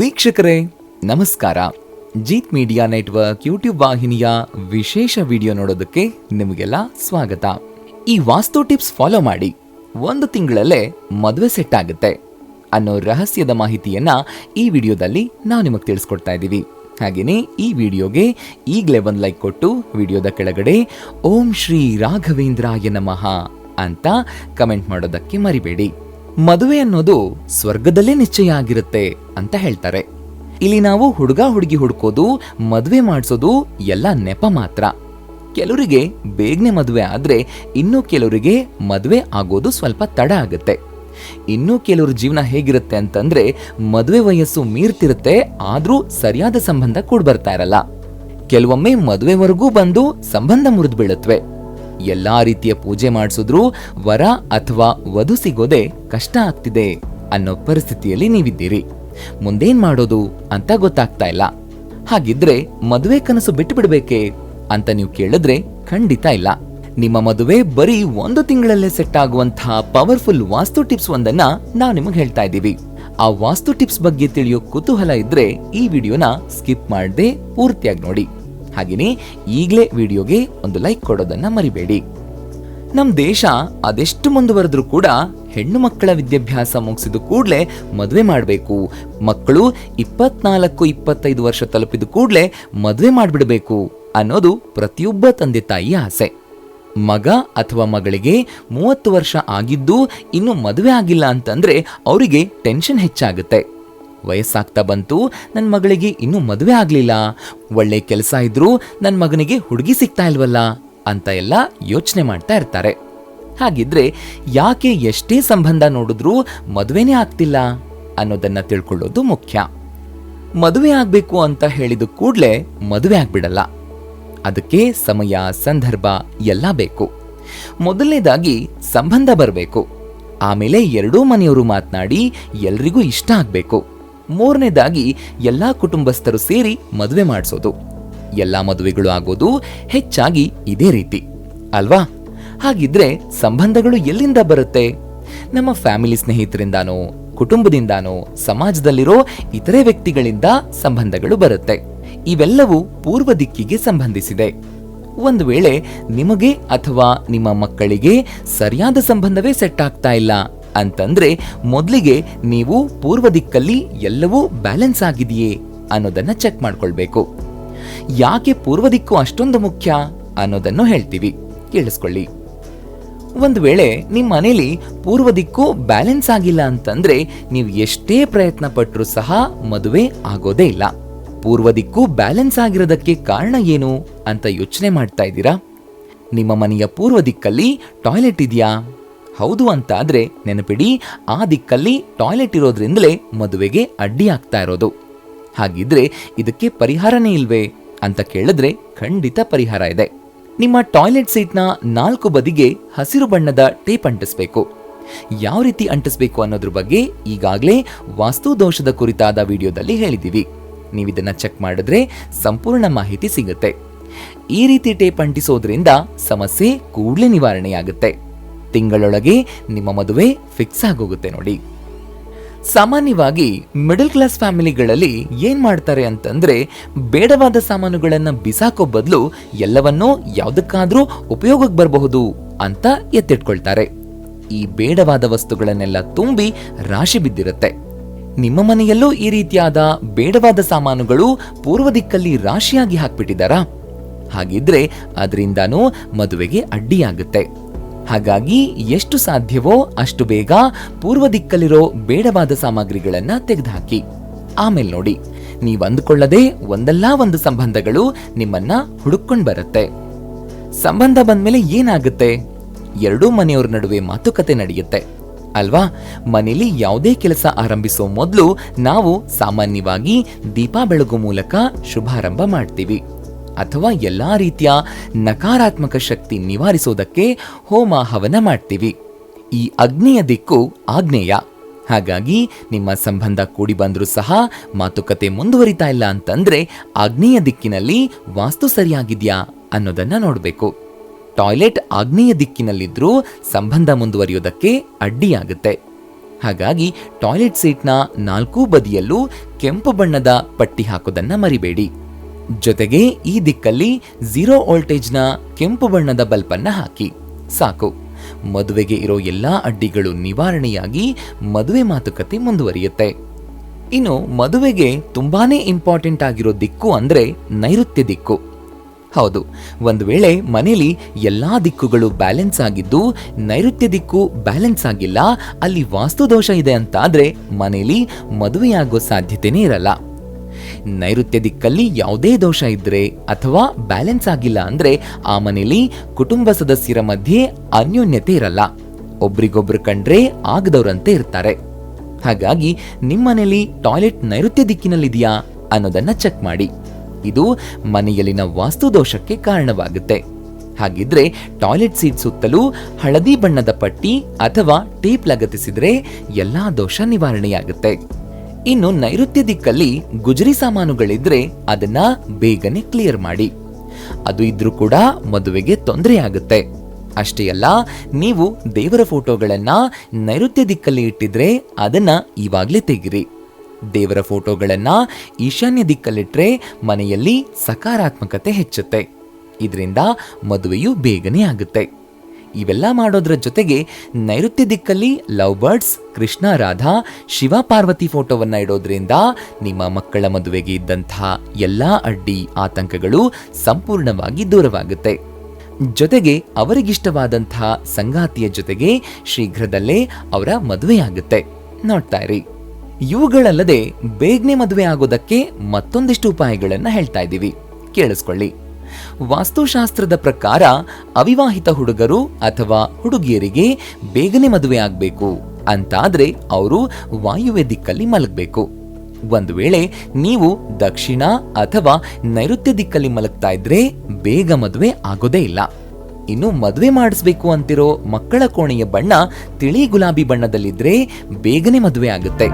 ವೀಕ್ಷಕರೇ, ನಮಸ್ಕಾರ. Jeet media network YouTube ವಾಹಿನಿಯ ವಿಶೇಷ ವಿಡಿಯೋ ನೋಡೋದಕ್ಕೆ ನಿಮಗೆಲ್ಲ ಸ್ವಾಗತ. ಈ ವಾಸ್ತು ಟಿಪ್ಸ್ ಫಾಲೋ ಮಾಡಿ, ಒಂದು ತಿಂಗಳಲ್ಲೇ ಮದುವೆ ಸೆಟ್ ಆಗುತ್ತೆ. ಅನ್ನೋ ರಹಸ್ಯದ ಮಾಹಿತಿಯನ್ನ ಈ ವಿಡಿಯೋದಲ್ಲಿ ನಾವು ನಿಮಗೆ ತಿಳಿಸ್ಕೊಡ್ತಾ ಇದ್ದೀವಿ. ಹಾಗೆಯೇ ಈ ವಿಡಿಯೋಗೆ ಈಗಲೇ ಒಂದು ಲೈಕ್ ಕೊಟ್ಟು ವಿಡಿಯೋದ ಕೆಳಗಡೆ ಓಂ ಶ್ರೀ ರಾಘವೇಂದ್ರಾಯ ನಮಃ ಅಂತ ಕಮೆಂಟ್ ಮಾಡೋದಕ್ಕೆ ಮರಿಬೇಡಿ. ಮದುವೆ ಅನ್ನೋದು ಸ್ವರ್ಗದಲ್ಲೇ ನಿಶ್ಚಯ ಆಗಿರುತ್ತೆ ಅಂತ ಹೇಳ್ತಾರೆ. ಇಲ್ಲಿ ನಾವು ಹುಡುಗ ಹುಡುಗಿ ಹುಡುಕೋದು, ಮದುವೆ ಮಾಡಿಸೋದು ಎಲ್ಲ ನೆಪ ಮಾತ್ರ. ಕೆಲವರಿಗೆ ಬೇಗನೆ ಮದುವೆ ಆದರೆ ಇನ್ನು ಕೆಲವರಿಗೆ ಮದುವೆ ಆಗೋದು ಸ್ವಲ್ಪ ತಡ ಆಗುತ್ತೆ. ಇನ್ನು ಕೆಲವ್ರ ಜೀವನ ಹೇಗಿರುತ್ತೆ ಅಂತಂದ್ರೆ ಮದುವೆ ವಯಸ್ಸು ಮೀರ್ತಿರುತ್ತೆ, ಆದ್ರೂ ಸರಿಯಾದ ಸಂಬಂಧ ಕೂಡ ಬರ್ತಾ ಇರಲ್ಲ. ಕೆಲವೊಮ್ಮೆ ಮದುವೆವರೆಗೂ ಬಂದು ಸಂಬಂಧ ಮುರಿದು ಬೀಳುತ್ತವೆ ಎಲ್ಲಾ ರೀತಿಯ ಪೂಜೆ ಮಾಡಿಸಿದ್ರೂ ವರ ಅಥವಾ ವಧು ಸಿಗೋದೆ ಕಷ್ಟ ಆಗ್ತಿದೆ ಅನ್ನೋ ಪರಿಸ್ಥಿತಿಯಲ್ಲಿ ನೀವಿದ್ದೀರಿ. ಮುಂದೇನ್ ಮಾಡೋದು ಅಂತ ಗೊತ್ತಾಗ್ತಾ ಇಲ್ಲ. ಹಾಗಿದ್ರೆ ಮದುವೆ ಕನಸು ಬಿಟ್ಟು ಬಿಡ್ಬೇಕೆ ಅಂತ ನೀವು ಕೇಳಿದ್ರೆ ಖಂಡಿತ ಇಲ್ಲ. ನಿಮ್ಮ ಮದುವೆ ಬರೀ ಒಂದು ತಿಂಗಳಲ್ಲೇ ಸೆಟ್ ಆಗುವಂತಹ ಪವರ್ಫುಲ್ ವಾಸ್ತು ಟಿಪ್ಸ್ ಒಂದನ್ನ ನಾವು ನಿಮಗೆ ಹೇಳ್ತಾ ಇದ್ದೀವಿ. ಆ ವಾಸ್ತು ಟಿಪ್ಸ್ ಬಗ್ಗೆ ತಿಳಿಯೋ ಕುತೂಹಲ ಇದ್ರೆ ಈ ವಿಡಿಯೋನ ಸ್ಕಿಪ್ ಮಾಡದೆ ಪೂರ್ತಿಯಾಗಿ ನೋಡಿ. ಹಾಗೆಯೇ ಈಗಲೇ ವಿಡಿಯೋಗೆ ಒಂದು ಲೈಕ್ ಕೊಡೋದನ್ನು ಮರಿಬೇಡಿ. ನಮ್ಮ ದೇಶ ಅದೆಷ್ಟು ಮುಂದುವರೆದ್ರೂ ಕೂಡ ಹೆಣ್ಣು ಮಕ್ಕಳ ವಿದ್ಯಾಭ್ಯಾಸ ಮುಗಿಸಿದ ಕೂಡಲೇ ಮದುವೆ ಮಾಡಬೇಕು. ಮಕ್ಕಳು ಇಪ್ಪತ್ನಾಲ್ಕು, ಇಪ್ಪತ್ತೈದು ವರ್ಷ ತಲುಪಿದ ಕೂಡಲೇ ಮದುವೆ ಮಾಡಿಬಿಡಬೇಕು ಅನ್ನೋದು ಪ್ರತಿಯೊಬ್ಬ ತಂದೆ ತಾಯಿಯ ಆಸೆ. ಮಗ ಅಥವಾ ಮಗಳಿಗೆ ಮೂವತ್ತು ವರ್ಷ ಆಗಿದ್ದು ಇನ್ನು ಮದುವೆ ಆಗಿಲ್ಲ ಅಂತಂದ್ರೆ ಅವರಿಗೆ ಟೆನ್ಷನ್ ಹೆಚ್ಚಾಗುತ್ತೆ. ವಯಸ್ಸಾಗ್ತಾ ಬಂತು ನನ್ನ ಮಗಳಿಗೆ ಇನ್ನೂ ಮದುವೆ ಆಗಲಿಲ್ಲ. ಒಳ್ಳೆ ಕೆಲಸ ಇದ್ರೂ ನನ್ನ ಮಗನಿಗೆ ಹುಡುಗಿ ಸಿಗ್ತಾ ಇಲ್ವಲ್ಲ ಅಂತ ಎಲ್ಲ ಯೋಚನೆ ಮಾಡ್ತಾ ಇರ್ತಾರೆ. ಹಾಗಿದ್ರೆ ಯಾಕೆ ಎಷ್ಟೇ ಸಂಬಂಧ ನೋಡಿದ್ರೂ ಮದುವೆನೇ ಆಗ್ತಿಲ್ಲ ಅನ್ನೋದನ್ನ ತಿಳ್ಕೊಳ್ಳೋದು ಮುಖ್ಯ. ಮದುವೆ ಆಗ್ಬೇಕು ಅಂತ ಹೇಳಿದ ಕೂಡಲೇ ಮದುವೆ ಆಗ್ಬಿಡಲ್ಲ. ಅದಕ್ಕೆ ಸಮಯ, ಸಂದರ್ಭ ಎಲ್ಲ ಬೇಕು. ಮೊದಲನೇದಾಗಿ ಸಂಬಂಧ ಬರಬೇಕು. ಆಮೇಲೆ ಎರಡೂ ಮನೆಯವರು ಮಾತನಾಡಿ ಎಲ್ರಿಗೂ ಇಷ್ಟ ಆಗ್ಬೇಕು. ಮೂರನೇದಾಗಿ ಎಲ್ಲ ಕುಟುಂಬಸ್ಥರು ಸೇರಿ ಮದುವೆ ಮಾಡಿಸೋದು. ಎಲ್ಲ ಮದುವೆಗಳು ಆಗೋದು ಹೆಚ್ಚಾಗಿ ಇದೇ ರೀತಿ. ಅಲ್ವಾ? ಹಾಗಿದ್ರೆ ಸಂಬಂಧಗಳು ಎಲ್ಲಿಂದ ಬರುತ್ತೆ? ನಮ್ಮ ಫ್ಯಾಮಿಲಿ ಸ್ನೇಹಿತರಿಂದಾನೋ, ಕುಟುಂಬದಿಂದಾನೋ, ಸಮಾಜದಲ್ಲಿರೋ ಇತರೆ ವ್ಯಕ್ತಿಗಳಿಂದ ಸಂಬಂಧಗಳು ಬರುತ್ತೆ. ಇವೆಲ್ಲವೂ ಪೂರ್ವ ದಿಕ್ಕಿಗೆ ಸಂಬಂಧಿಸಿದೆ. ಒಂದು ವೇಳೆ ನಿಮಗೆ ಅಥವಾ ನಿಮ್ಮ ಮಕ್ಕಳಿಗೆ ಸರಿಯಾದ ಸಂಬಂಧವೇ ಸೆಟ್ ಆಗ್ತಾ ಇಲ್ಲ ಅಂತಂದ್ರೆ ಮೊದಲಿಗೆ ನೀವು ಪೂರ್ವ ದಿಕ್ಕಲ್ಲಿ ಎಲ್ಲವೂ ಬ್ಯಾಲೆನ್ಸ್ ಆಗಿದೆಯೇ ಅನ್ನೋದನ್ನ ಚೆಕ್ ಮಾಡ್ಕೊಳ್ಬೇಕು. ಯಾಕೆ ಪೂರ್ವ ದಿಕ್ಕು ಅಷ್ಟೊಂದು ಮುಖ್ಯ ಅನ್ನೋದನ್ನು ಹೇಳ್ತೀವಿ. ಕೇಳಿಸ್ಕೊಳ್ಳಿ. ಒಂದು ವೇಳೆ ನಿಮ್ಮ ಮನೇಲಿ ಪೂರ್ವ ದಿಕ್ಕು ಬ್ಯಾಲೆನ್ಸ್ ಆಗಿಲ್ಲ ಅಂತಂದ್ರೆ ನೀವು ಎಷ್ಟೇ ಪ್ರಯತ್ನ ಪಟ್ಟರೂ ಸಹ ಮದುವೆ ಆಗೋದೇ ಇಲ್ಲ. ಪೂರ್ವ ದಿಕ್ಕು ಬ್ಯಾಲೆನ್ಸ್ ಆಗಿರೋದಕ್ಕೆ ಕಾರಣ ಏನು ಅಂತ ಯೋಚನೆ ಮಾಡ್ತಾ ಇದ್ದೀರಾ? ನಿಮ್ಮ ಮನೆಯ ಪೂರ್ವ ದಿಕ್ಕಲ್ಲಿ ಟಾಯ್ಲೆಟ್ ಇದೆಯಾ? ಹೌದು ಅಂತ ಆದ್ರೆ ನೆನಪಿಡಿ, ಆ ದಿಕ್ಕಲ್ಲಿ ಟಾಯ್ಲೆಟ್ ಇರೋದ್ರಿಂದಲೇ ಮದುವೆಗೆ ಅಡ್ಡಿ ಆಗ್ತಾ ಇರೋದು. ಹಾಗಿದ್ರೆ ಇದಕ್ಕೆ ಪರಿಹಾರನೇ ಇಲ್ವೇ? ಅಂತ ಕೇಳಿದ್ರೆ ಖಂಡಿತ ಪರಿಹಾರ ಇದೆ. ನಿಮ್ಮ ಟಾಯ್ಲೆಟ್ ಸೀಟ್ನ ನಾಲ್ಕು ಬದಿಗೆ ಹಸಿರು ಬಣ್ಣದ ಟೇಪ್ ಅಂಟಿಸ್ಬೇಕು. ಯಾವ ರೀತಿ ಅಂಟಿಸಬೇಕು ಅನ್ನೋದ್ರ ಬಗ್ಗೆ ಈಗಾಗಲೇ ವಾಸ್ತು ದೋಷದ ಕುರಿತಾದ ವಿಡಿಯೋದಲ್ಲಿ ಹೇಳಿದ್ದೀವಿ ನೀವಿದನ್ನು ಚೆಕ್ ಮಾಡಿದ್ರೆ ಸಂಪೂರ್ಣ ಮಾಹಿತಿ ಸಿಗುತ್ತೆ. ಈ ರೀತಿ ಟೇಪ್ ಅಂಟಿಸೋದ್ರಿಂದ ಸಮಸ್ಯೆ ಕೂಡಲೇ ನಿವಾರಣೆಯಾಗುತ್ತೆ. ತಿಂಗಳೊಳಗೆ ನಿಮ್ಮ ಮದುವೆ ಫಿಕ್ಸ್ ಆಗೋಗುತ್ತೆ ನೋಡಿ. ಸಾಮಾನ್ಯವಾಗಿ ಮಿಡಲ್ ಕ್ಲಾಸ್ ಫ್ಯಾಮಿಲಿಗಳಲ್ಲಿ ಏನ್ ಮಾಡ್ತಾರೆ ಅಂತಂದ್ರೆ ಬೇಡವಾದ ಸಾಮಾನುಗಳನ್ನು ಬಿಸಾಕೋ ಬದಲು ಎಲ್ಲವನ್ನೂ ಯಾವುದಕ್ಕಾದರೂ ಉಪಯೋಗಕ್ಕೆ ಬರಬಹುದು ಅಂತ ಎತ್ತಿಟ್ಕೊಳ್ತಾರೆ. ಈ ಬೇಡವಾದ ವಸ್ತುಗಳನ್ನೆಲ್ಲ ತುಂಬಿ ರಾಶಿ ಬಿದ್ದಿರುತ್ತೆ. ನಿಮ್ಮ ಮನೆಯಲ್ಲೂ ಈ ರೀತಿಯಾದ ಬೇಡವಾದ ಸಾಮಾನುಗಳು ಪೂರ್ವ ದಿಕ್ಕಲ್ಲಿ ರಾಶಿಯಾಗಿ ಹಾಕ್ಬಿಟ್ಟಿದ್ದಾರಾ? ಹಾಗಿದ್ರೆ ಅದರಿಂದಾನೂ ಮದುವೆಗೆ ಅಡ್ಡಿಯಾಗುತ್ತೆ. ಹಾಗಾಗಿ ಎಷ್ಟು ಸಾಧ್ಯವೋ ಅಷ್ಟು ಬೇಗ ಪೂರ್ವ ದಿಕ್ಕಲ್ಲಿರೋ ಬೇಡವಾದ ಸಾಮಗ್ರಿಗಳನ್ನ ತೆಗೆದುಹಾಕಿ. ಆಮೇಲೆ ನೋಡಿ, ನೀವು ಅಂದುಕೊಳ್ಳದೆ ಒಂದಲ್ಲ ಒಂದು ಸಂಬಂಧಗಳು ನಿಮ್ಮನ್ನ ಹುಡುಕೊಂಡ್ ಬರುತ್ತೆ. ಸಂಬಂಧ ಬಂದ್ಮೇಲೆ ಏನಾಗುತ್ತೆ? ಎರಡೂ ಮನೆಯವರ ನಡುವೆ ಮಾತುಕತೆ ನಡೆಯುತ್ತೆ. ಅಲ್ವಾ? ಮನೇಲಿ ಯಾವುದೇ ಕೆಲಸ ಆರಂಭಿಸೋ ಮೊದಲು ನಾವು ಸಾಮಾನ್ಯವಾಗಿ ದೀಪ ಬೆಳಗು ಮೂಲಕ ಶುಭಾರಂಭ ಮಾಡ್ತೀವಿ. ಅಥವಾ ಎಲ್ಲ ರೀತಿಯ ನಕಾರಾತ್ಮಕ ಶಕ್ತಿ ನಿವಾರಿಸೋದಕ್ಕೆ ಹೋಮ ಹವನ ಮಾಡ್ತೀವಿ. ಈ ಅಗ್ನಿಯ ದಿಕ್ಕು ಆಗ್ನೇಯ ಹಾಗಾಗಿ ನಿಮ್ಮ ಸಂಬಂಧ ಕೂಡಿ ಬಂದರೂ ಸಹ ಮಾತುಕತೆ ಮುಂದುವರಿತಾ ಇಲ್ಲ ಅಂತಂದ್ರೆ ಆಗ್ನೇಯ ದಿಕ್ಕಿನಲ್ಲಿ ವಾಸ್ತು ಸರಿಯಾಗಿದ್ಯಾ ಅನ್ನೋದನ್ನ ನೋಡಬೇಕು. ಟಾಯ್ಲೆಟ್ ಆಗ್ನೇಯ ದಿಕ್ಕಿನಲ್ಲಿದ್ದರೂ ಸಂಬಂಧ ಮುಂದುವರಿಯೋದಕ್ಕೆ ಅಡ್ಡಿಯಾಗುತ್ತೆ. ಹಾಗಾಗಿ ಟಾಯ್ಲೆಟ್ ಸೀಟ್ನ ನಾಲ್ಕೂ ಬದಿಯಲ್ಲೂ ಕೆಂಪು ಬಣ್ಣದ ಪಟ್ಟಿ ಹಾಕೋದನ್ನ ಮರಿಬೇಡಿ. ಜೊತೆಗೆ ಈ ದಿಕ್ಕಲ್ಲಿ ಝೀರೋ ವೋಲ್ಟೇಜ್ನ ಕೆಂಪು ಬಣ್ಣದ ಬಲ್ಪನ್ನ ಹಾಕಿ. ಸಾಕು. ಮದುವೆಗೆ ಇರೋ ಎಲ್ಲಾ ಅಡ್ಡಿಗಳು ನಿವಾರಣೆಯಾಗಿ ಮದುವೆ ಮಾತುಕತೆ ಮುಂದುವರಿಯುತ್ತೆ. ಇನ್ನು ಮದುವೆಗೆ ತುಂಬಾನೇ ಇಂಪಾರ್ಟೆಂಟ್ ಆಗಿರೋ ದಿಕ್ಕು ಅಂದ್ರೆ ನೈಋತ್ಯ ದಿಕ್ಕು. ಹೌದು, ಒಂದು ವೇಳೆ ಮನೇಲಿ ಎಲ್ಲಾ ದಿಕ್ಕುಗಳು ಬ್ಯಾಲೆನ್ಸ್ ಆಗಿದ್ದು ನೈಋತ್ಯ ದಿಕ್ಕು ಬ್ಯಾಲೆನ್ಸ್ ಆಗಿಲ್ಲ, ಅಲ್ಲಿ ವಾಸ್ತು ದೋಷ ಇದೆ ಅಂತಾದ್ರೆ ಮನೆಯಲ್ಲಿ ಮದುವೆಯಾಗೋ ಸಾಧ್ಯತೆನೇ ಇರಲ್ಲ. ನೈಋತ್ಯ ದಿಕ್ಕಲ್ಲಿ ಯಾವುದೇ ದೋಷ ಇದ್ರೆ ಅಥವಾ ಬ್ಯಾಲೆನ್ಸ್ ಆಗಿಲ್ಲ ಅಂದ್ರೆ ಆ ಮನೆಯಲ್ಲಿ ಕುಟುಂಬ ಸದಸ್ಯರ ಮಧ್ಯೆ ಅನ್ಯೋನ್ಯತೆ ಇರಲ್ಲ. ಒಬ್ರಿಗೊಬ್ರು ಕಂಡ್ರೆ ಆಗದವರಂತೆ ಇರ್ತಾರೆ. ಹಾಗಾಗಿ ನಿಮ್ಮನೇಲಿ ಟಾಯ್ಲೆಟ್ ನೈಋತ್ಯ ದಿಕ್ಕಿನಲ್ಲಿದೆಯಾ ಅನ್ನೋದನ್ನ ಚೆಕ್ ಮಾಡಿ. ಇದು ಮನೆಯಲ್ಲಿನ ವಾಸ್ತು ದೋಷಕ್ಕೆ ಕಾರಣವಾಗುತ್ತೆ. ಹಾಗಿದ್ರೆ ಟಾಯ್ಲೆಟ್ ಸೀಟ್ ಸುತ್ತಲೂ ಹಳದಿ ಬಣ್ಣದ ಪಟ್ಟಿ ಅಥವಾ ಟೇಪ್ ಲಗತ್ತಿಸಿದ್ರೆ ಎಲ್ಲಾ ದೋಷ ನಿವಾರಣೆಯಾಗುತ್ತೆ. ಇನ್ನು ನೈಋತ್ಯ ದಿಕ್ಕಲ್ಲಿ ಗುಜರಿ ಸಾಮಾನುಗಳಿದ್ರೆ ಅದನ್ನ ಬೇಗನೆ ಕ್ಲಿಯರ್ ಮಾಡಿ. ಅದು ಇದ್ರೂ ಕೂಡ ಮದುವೆಗೆ ತೊಂದರೆ ಆಗುತ್ತೆ ಅಷ್ಟೇ ಅಲ್ಲ, ನೀವು ದೇವರ ಫೋಟೋಗಳನ್ನ ನೈಋತ್ಯ ದಿಕ್ಕಲ್ಲಿ ಇಟ್ಟಿದ್ರೆ ಅದನ್ನ ಇವಾಗ್ಲೇ ತೆಗಿರಿ. ದೇವರ ಫೋಟೋಗಳನ್ನ ಈಶಾನ್ಯ ದಿಕ್ಕಲ್ಲಿಟ್ರೆ ಮನೆಯಲ್ಲಿ ಸಕಾರಾತ್ಮಕತೆ ಹೆಚ್ಚುತ್ತೆ. ಇದರಿಂದ ಮದುವೆಯು ಬೇಗನೆ ಆಗುತ್ತೆ. ಇವೆಲ್ಲ ಮಾಡೋದ್ರ ಜೊತೆಗೆ ನೈಋತ್ಯ ದಿಕ್ಕಲ್ಲಿ ಲವ್ ಬರ್ಡ್ಸ್, ಕೃಷ್ಣ, ರಾಧಾ, ಶಿವ, ಪಾರ್ವತಿ ಫೋಟೋವನ್ನು ಇಡೋದ್ರಿಂದ ನಿಮ್ಮ ಮಕ್ಕಳ ಮದುವೆಗೆ ಇದ್ದಂಥ ಎಲ್ಲ ಅಡ್ಡಿ ಆತಂಕಗಳು ಸಂಪೂರ್ಣವಾಗಿ ದೂರವಾಗುತ್ತೆ. ಜೊತೆಗೆ ಅವರಿಗಿಷ್ಟವಾದಂಥ ಸಂಗಾತಿಯ ಜೊತೆಗೆ ಶೀಘ್ರದಲ್ಲೇ ಅವರ ಮದುವೆಯಾಗುತ್ತೆ. ನೋಡ್ತಾ ಇರಿ. ಇವುಗಳಲ್ಲದೆ ಬೇಗನೆ ಮದುವೆ ಆಗೋದಕ್ಕೆ ಮತ್ತೊಂದಿಷ್ಟು ಉಪಾಯಗಳನ್ನು ಹೇಳ್ತಾ ಇದ್ದೀವಿ. ಕೇಳಿಸ್ಕೊಳ್ಳಿ. ವಾಸ್ತುಶಾಸ್ತ್ರದ ಪ್ರಕಾರ ಅವಿವಾಹಿತ ಹುಡುಗರು ಅಥವಾ ಹುಡುಗಿಯರಿಗೆ ಬೇಗನೆ ಮದುವೆ ಆಗಬೇಕು. ಅಂತಾದ್ರೆ ಅವರು ವಾಯುವ್ಯ ದಿಕ್ಕಲ್ಲಿ ಮಲಗಬೇಕು. ಒಂದು ವೇಳೆ ನೀವು ದಕ್ಷಿಣ ಅಥವಾ ನೈಋತ್ಯ ದಿಕ್ಕಲ್ಲಿ ಮಲಗ್ತಾ ಇದ್ರೆ ಬೇಗ ಮದುವೆ ಆಗೋದೇ ಇಲ್ಲ. ಇನ್ನು ಮದುವೆ ಮಾಡಿಸ್ಬೇಕು ಅಂತಿರೋ ಮಕ್ಕಳ ಕೋಣೆಯ ಬಣ್ಣ ತಿಳಿ ಗುಲಾಬಿ ಬಣ್ಣದಲ್ಲಿದ್ರೆ ಬೇಗನೆ ಮದುವೆ ಆಗುತ್ತೆ.